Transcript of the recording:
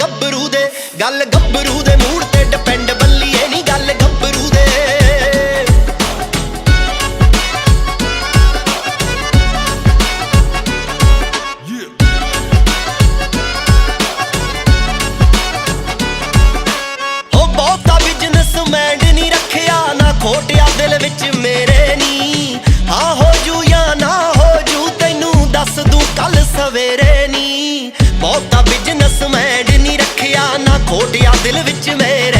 ਗੱਭਰੂ ਦੇ, ਗੱਲ ਗੱਭਰੂ ਦੇ ਮੂਡ ਤੇ ਡਿਪੈਂਡ ਬੱਲੀਏ ਨਹੀਂ ਗੱਲ ਗੱਭਰੂ ਦੇ। ਹੋ ਬਹੁਤਾ ਬਿਜਨਸ ਬਿਜ਼ਨਸਮੈਨ ਨਹੀਂ ਰੱਖਿਆ, ਨਾ ਖੋਟਿਆ ਦਿਲ ਵਿੱਚ ਮੇਰੇ ਨੀ। ਹਾਂ ਹੋ ਜੂ ਜਾਂ ਨਾ ਹੋ ਜੂ, ਤੈਨੂੰ ਦੱਸ ਦੂੰ ਕੱਲ ਸਵੇਰੇ ਨੀ। ਬਹੁਤਾ ਬਿਜ਼ਨਸਮੈਨ ਨਹੀਂ ਫੋਟਿਆ ਦਿਲ ਵਿੱਚ ਮੇਰੇ